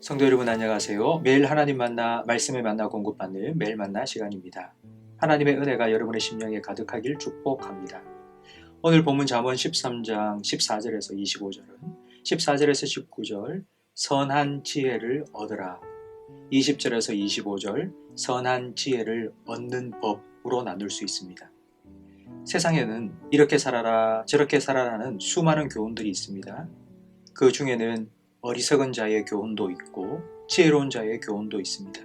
성도 여러분 안녕하세요. 매일 하나님 만나 말씀을 만나 공급받는 매일 만나 시간입니다. 하나님의 은혜가 여러분의 심령에 가득하길 축복합니다. 오늘 본문 잠언 13장 14절에서 25절은 14절에서 19절 선한 지혜를 얻으라 20절에서 25절 선한 지혜를 얻는 법으로 나눌 수 있습니다. 세상에는 이렇게 살아라 저렇게 살아라는 수많은 교훈들이 있습니다. 그 중에는 어리석은 자의 교훈도 있고 지혜로운 자의 교훈도 있습니다.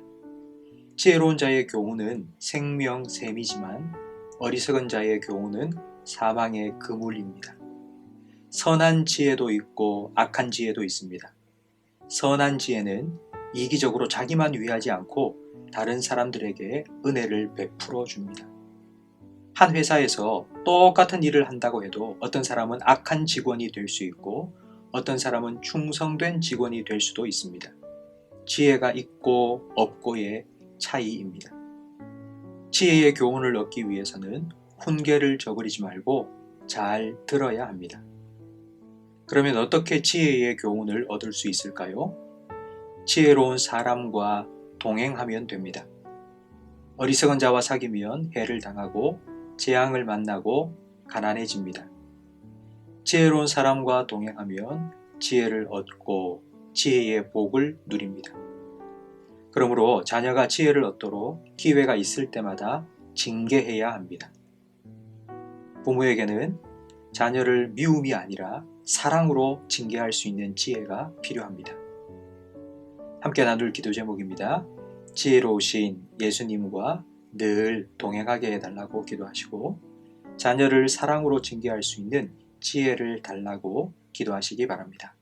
지혜로운 자의 교훈은 생명샘이지만 어리석은 자의 교훈은 사망의 그물입니다. 선한 지혜도 있고 악한 지혜도 있습니다. 선한 지혜는 이기적으로 자기만 위하지 않고 다른 사람들에게 은혜를 베풀어 줍니다. 한 회사에서 똑같은 일을 한다고 해도 어떤 사람은 악한 직원이 될 수 있고 어떤 사람은 충성된 직원이 될 수도 있습니다. 지혜가 있고 없고의 차이입니다. 지혜의 교훈을 얻기 위해서는 훈계를 저버리지 말고 잘 들어야 합니다. 그러면 어떻게 지혜의 교훈을 얻을 수 있을까요? 지혜로운 사람과 동행하면 됩니다. 어리석은 자와 사귀면 해를 당하고 재앙을 만나고 가난해집니다. 지혜로운 사람과 동행하면 지혜를 얻고 지혜의 복을 누립니다. 그러므로 자녀가 지혜를 얻도록 기회가 있을 때마다 징계해야 합니다. 부모에게는 자녀를 미움이 아니라 사랑으로 징계할 수 있는 지혜가 필요합니다. 함께 나눌 기도 제목입니다. 지혜로우신 예수님과 늘 동행하게 해달라고 기도하시고 자녀를 사랑으로 징계할 수 있는 지혜를 달라고 기도하시기 바랍니다.